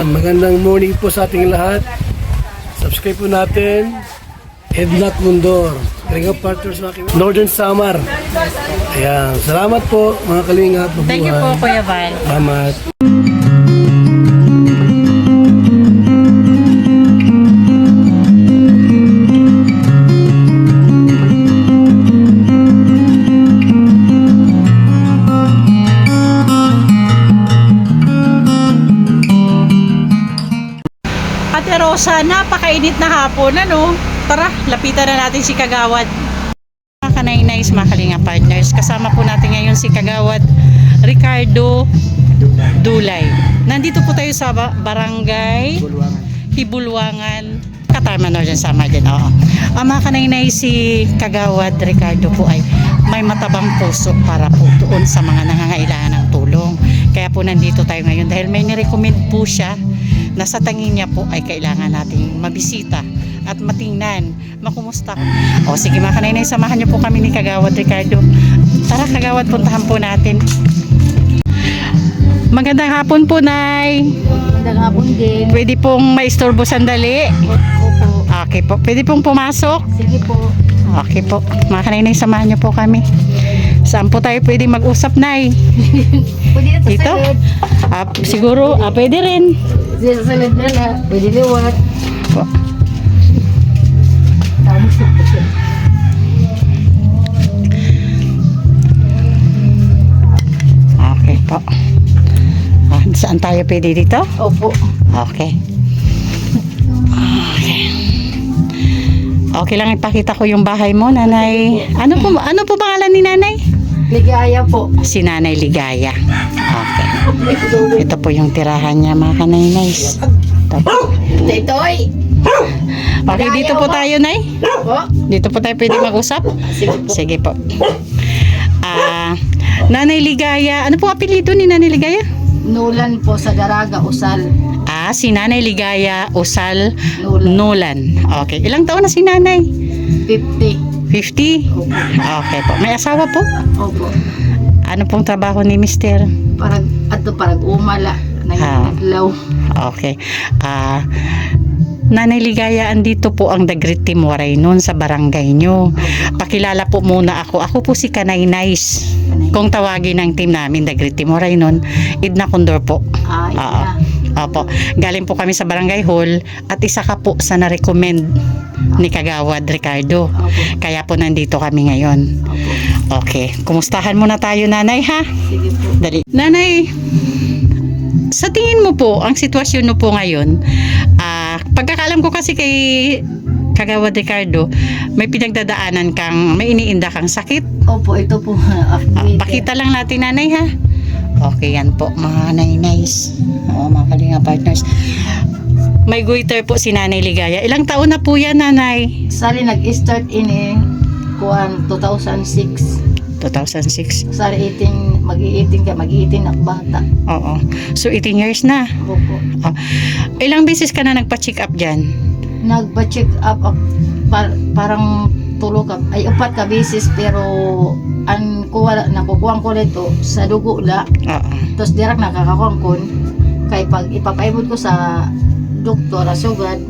Magandang morning po sa ating lahat. Subscribe po natin. Ednat Mundor. Kalinga Partners mga Northern Samar. Ayan. Salamat po mga kalinga. Thank you po, Kuya Val. Salamat. Rosa, napakainit na hapon, ano? Tara, lapitan na natin si Kagawad. Mga kanay-nays, mga kalinga partners. Kasama po natin ngayon si Kagawad Ricardo Dulay. Nandito po tayo sa ba- barangay Hibulwangan, Katarman Northern Samar din. Oo. Ang mga kanay si Kagawad Ricardo po ay may matabang puso para po doon sa mga nangangailangan ng tulong. Kaya po nandito tayo ngayon dahil may nirecommend po siya na sa tingin niya po ay kailangan nating mabisita at matingnan, makumusta. O sige mga kanay samahan niyo po kami ni Kagawad Ricardo. Tara Kagawad, puntahan po natin. Magandang hapon po, Nay. Magandang hapon din. Pwede pong maistorbo sandali. Opo. Okay po. Pwede pong pumasok. Sige po. Okay po. Mga kanay samahan niyo po kami. Saan po tayo pwede mag-usap, Nay? Pwede na sa Dito? Ah, siguro, ah, pwede rin. Sa salid na na. Pwede liwat. Tapos Okay po. Ah, saan tayo pwede dito? Opo. Okay. Okay. Okay lang ipakita ko yung bahay mo, nanay. Ano po, ano po pangalan ni nanay? Ligaya po. Si nanay Ligaya. Okay. Ito po yung tirahan niya, mga kanay-nays. Titoy. Okay, dito po tayo, nay. Dito po tayo pwede mag-usap. Sige po. Ah, Nanay Ligaya, ano po apelido ni Nanay Ligaya? Nulan po sa Daraga, Usal. Ah, si Nanay Ligaya Usal Nulan. Nolan. Okay. Ilang taon na si Nanay? 50. 50? Opo. Okay po. May asawa po? Opo. Ano pong trabaho ni Mister? Parag, ato parag umala. Ah. Nangitlaw. Okay. Ah, Nanay Ligaya, andito po ang Great Team Waray noon sa barangay nyo. Pakilala po muna ako. Ako po si Kanay Nice. Kung tawagin ng team namin, Great Team Waray noon, Idna Condor po. Ah, ito Oo. na. Opo. Galing po kami sa barangay hall at isa ka po sa na-recommend ni Kagawad Ricardo. Opo. Kaya po nandito kami ngayon. Opo. Okay. Kumustahan muna tayo, nanay, ha? Sige po. Dali. Nanay, sa tingin mo po, ang sitwasyon mo po ngayon, ah, pagkakalam ko kasi kay Kagawad Ricardo, may pinagdadaanan kang, may iniinda kang sakit. Opo, ito po. Affiliated. pakita lang natin, nanay, ha? Okay, yan po, mga nanay-nays. Oo, mga kalinga partners. May goiter po si Nanay Ligaya. Ilang taon na po yan, nanay? Sali nag-start in eh, kuan 2006. 2006. Sali 18, mag-i-18 ka, mag-i-18 na bata. Oo. So, 18 years na. Opo. Ilang beses ka na nagpa-check up dyan? Nagpa-check up, up par- parang tulo ka, ay upat ka beses pero ang kuha, nakukuha ko nito sa dugo la. Oo. Tapos direct nakakakuha ko kay pag ipapaibot ko sa doktor asugad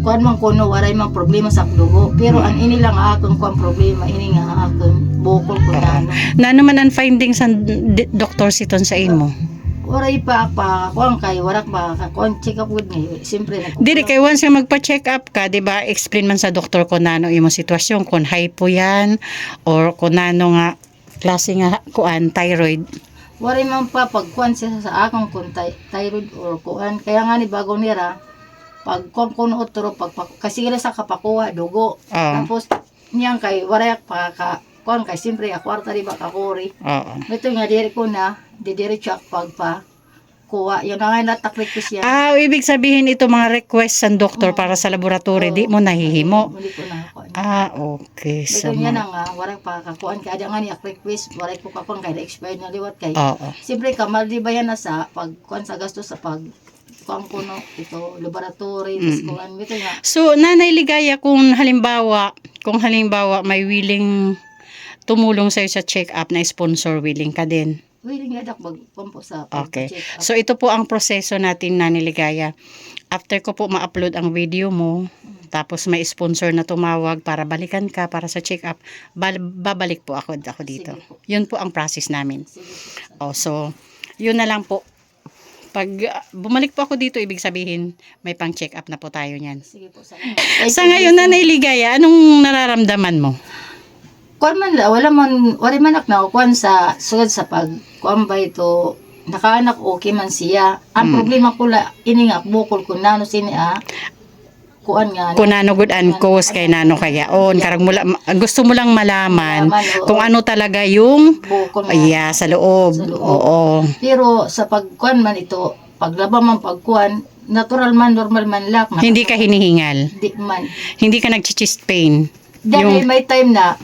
kuan man kuno waray mang problema sa dugo pero ang ini lang akon kuan problema ini nga akon bukol ko na Na naman ang findings ang doktor siton sa imo? waray pa pa kuan kay warak pa kuan check up with me siyempre nagkukuha- Dili kay once nga magpa-check up ka, 'di ba? Explain man sa doktor ko nano imong sitwasyon kung hypo yan or kung nano nga klase nga kuan thyroid. Wari man pa pagkuan siya sa akong kung thyroid or kuan. Kaya nga ni bago nira, pag kuan kuno otro, pag, pag kasi sila sa kapakuha, dugo. Oo. Tapos, niyang kay warayak pa ka, kuan kay siyempre, akwarta di ba kakuri. Oo. Ito nga, diri ko na, didiretso ak pag pa, kuha. Yun na nga nataklik ko siya. Ah, ibig sabihin ito mga request sa doktor para sa laboratory, di mo nahihimo. Hindi ko na kuan. Ah, okay. Ito Sa niya na nga, waray pa kakuan kay ada nga ni ak request, waray ko kakuan kay na-expired na liwat kay. Oo. Siyempre, kamal di ba yan na sa pagkuhan sa gastos sa pag kuhan ko no, ito, laboratory, Mm. kuhan, ito nga. So, Nanay Ligaya, kung halimbawa, kung halimbawa may willing tumulong sa'yo sa check-up na sponsor, willing ka din. Willing nga dak magpampo sa Okay. So ito po ang proseso natin na niligaya. After ko po ma-upload ang video mo, tapos may sponsor na tumawag para balikan ka para sa check-up, bal- babalik po ako, ako dito. Po. Yun po ang process namin. Sige po. Oh, so, yun na lang po. Pag uh, bumalik po ako dito, ibig sabihin, may pang check-up na po tayo niyan. Sige po. Sa, Sa ngayon, Nanay Ligaya, anong nararamdaman mo? Kuan man la, wala man, wala man na kuan sa sugad sa pag kuan ba ito, nakaanak okay man siya. Ang Mm. problema ko la, ini nga bukol ko nano sini ah. Kuan nga. Kung nano good and cause kay nano kayaon, karag mula, gusto mo lang malaman oo. kung ano talaga yung bukol nga. Iya, sa loob. Sa loob. Oo. Pero sa pagkuan man ito, paglaba man pagkuan, natural man, normal man lak. Hindi ka hinihingal. Di man. Hindi ka nag-chest pain. Dahil Yung- may time na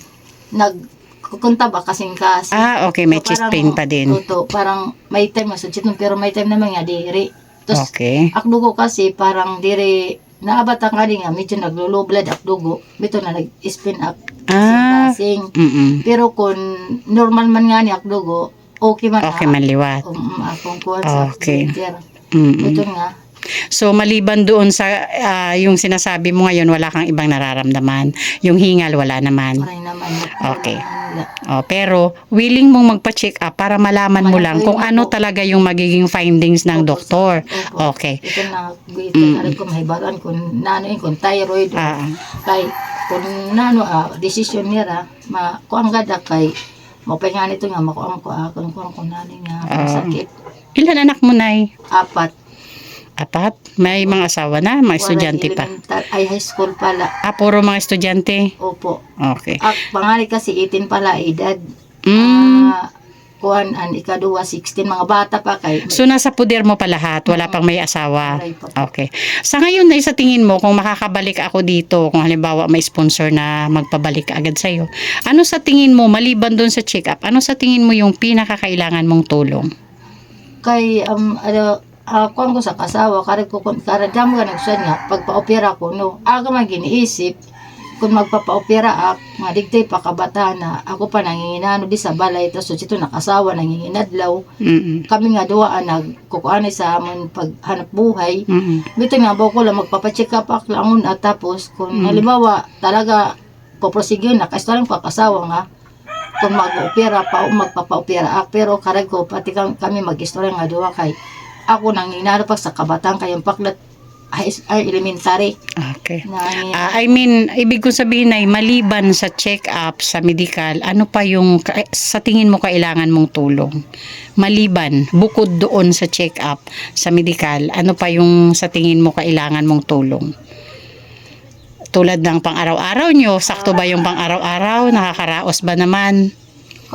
nagkukunta ba kasing kasi. Ah, okay. May So, chest parang, pain pa din. Totoo, parang may time na sudsit nun, pero may time naman nga diri. Tapos, Okay. akdugo kasi parang diri naabat ang kani nga medyo naglulow blood akdugo bito na nag-spin up Ah. kasing Mm-mm. pero kung normal man nga ni akdugo okay man Okay, manliwat. um, akong kuwan sa Okay. Mm-mm. Ito nga So, maliban doon sa ah, yung sinasabi mo ngayon, wala kang ibang nararamdaman. Yung hingal, wala naman. Okay. Oh, pero, willing mong magpa-check up para malaman mo lang kung ano talaga yung magiging findings ng doktor. Okay. ito na ito na rin ko mahibaran kung yun kung thyroid Ah, kay kung nano ah decision nira ma kuang gada kay mapahinga nito nga makuang ko ah kung kuang kung nano nga sakit ilan anak mo, Nay? apat Apat? May mga asawa na? Mga estudyante pa? Ay, high school pala. Ah, puro mga estudyante? Opo. Okay. Ak, pangalit kasi 18 pala edad. Mm. Ah, kuan, an ikaduwa 16. Mga bata pa kay. So, nasa puder mo pa lahat? Wala pang may asawa? Aray pa. Okay. Sa ngayon na sa tingin mo, kung makakabalik ako dito, kung halimbawa may sponsor na magpabalik agad sa'yo, ano sa tingin mo, maliban doon sa check-up, ano sa tingin mo yung pinakakailangan mong tulong? Kay, um, ano, ah, kuan ko sa kasawa, karat ko, kun- karat damo ka nagsuan nga, pagpa-opera ko, no, aga man giniisip, kung magpapa-opera ak, nga digtay pa kabata na, ako pa nanginginano di sa balay, tapos ito nakasawa, nanginginadlaw, Mm-mm. kami nga duwa nag kukuanay sa amon paghanap buhay, Mm-mm. Bito nga ba ko lang magpapacheck up ak langon at tapos kung Mm. halimbawa talaga poprosige na kasi lang pakasawa nga kung mag-opera pa o magpapa-opera ak pero karag ko pati kam- kami mag-istorya nga duwa kay ako nang inano pa sa kabataan kayong paklat ay, elementary Okay. na Ah, I mean, ibig kong sabihin ay maliban sa check-up, sa medical, ano pa yung sa tingin mo kailangan mong tulong? Maliban, bukod doon sa check-up, sa medical, ano pa yung sa tingin mo kailangan mong tulong? Tulad ng pang-araw-araw nyo, sakto ba yung pang-araw-araw? Nakakaraos ba naman?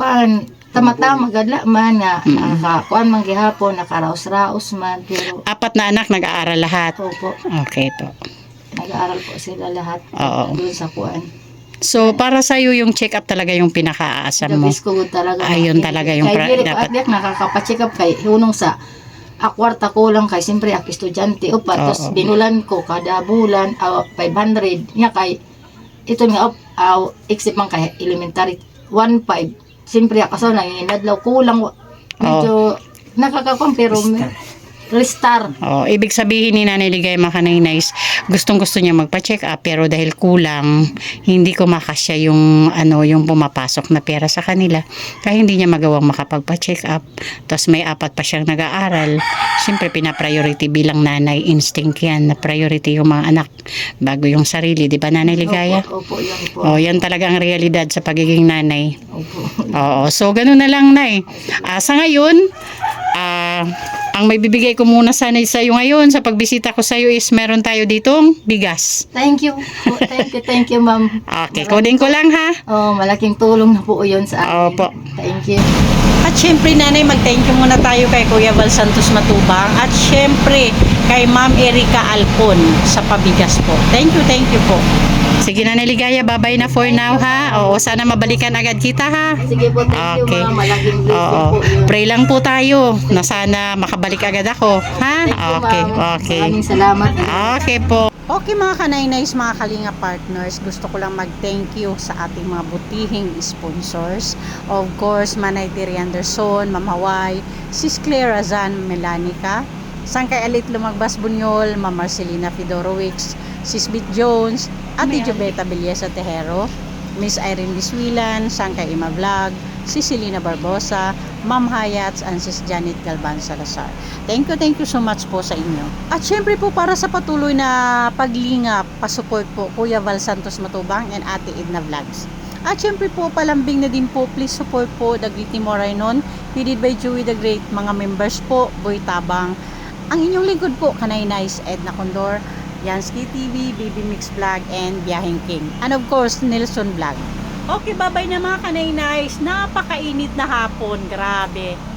kuan tama-tama gadla man nga Mm. naka kuan man gihapon nakaraos-raos man pero Apat na anak nag-aaral lahat. opo Okay po. nag-aaral po sila lahat Oo. doon sa kuan So, para sa'yo yung check-up talaga yung pinaka-aasam mo. Dabis ko talaga. Ayun talaga yung kay pra- dapat. At yak nakakapacheck up kay hunong sa akwarta ko lang kay siyempre ak estudyante o pa Oo. tapos binulan ko kada bulan ah, 500 nya kay ito nga uh, except man kay elementary 1.5 siyempre ako sa nanginadlaw kulang wa- medyo nakakakuan pero may- restar Oh, ibig sabihin ni Nanay Ligay Makanay-Nice, gustong-gusto niya magpa-check up pero dahil kulang, hindi ko makasya yung ano, yung pumapasok na pera sa kanila. Kaya hindi niya magawang makapagpa-check up. Tapos may apat pa siyang nag-aaral. Siyempre pina-priority bilang nanay instinct yan na priority yung mga anak bago yung sarili, 'di ba Nanay Ligaya? opo, opo yan po Oh, yan talaga ang realidad sa pagiging nanay. opo Oo, so ganun na lang na Ah, sa ngayon, ah, ang may bibigay ko muna sana sa iyo ngayon sa pagbisita ko sa iyo is meron tayo ditong bigas. thank you po. thank you thank you ma'am Okay, kodin ko lang ha. oh malaking tulong na po yun sa akin Opo. thank you At syempre nanay, mag-thank you muna tayo kay Kuya Val Santos Matubang at syempre kay Ma'am Erika Alpon sa pabigas po. Thank you, thank you po. Sige na Ligaya, bye-bye na for now ha. Oo, sana mabalikan agad kita ha. Sige po, thank Okay. you ma'am. Malaking blessing Oo. po yun. Pray lang po tayo na sana makabalik agad ako. Ha? Thank you, Okay, ma'am. okay. Maraming salamat. Okay po. Okay mga kanaynays, mga kalinga partners, gusto ko lang mag-thank you sa ating mga butihing sponsors. Of course, Manay Tiri Anderson, Ma'am Hawaii, Sis Claire Azan Melanica, Sangkay Alit Lumagbas Bunyol, Ma'am Marcelina Fedorowicz, Sis Bit Jones, Ate Jubeta Bilyesa Tejero, Miss Irene Biswilan, Sangkay Ima Vlog, si Selena Barbosa, Ma'am Hayats, and Sis Janet Galban Salazar. Thank you, thank you so much po sa inyo. At syempre po para sa patuloy na paglingap, pasupport po Kuya Val Santos Matubang and Ate Edna Vlogs. At syempre po, palambing na din po, please support po The Great Morainon, headed by Joey the Great, mga members po, Boy Tabang, ang inyong lingkod po, Kanay Nice, Edna Condor, Yansky TV, Baby Mix Vlog, and Biyahing King. And of course, Nelson Vlog. Okay, bye-bye na mga Kanay Nice. Napakainit na hapon. Grabe.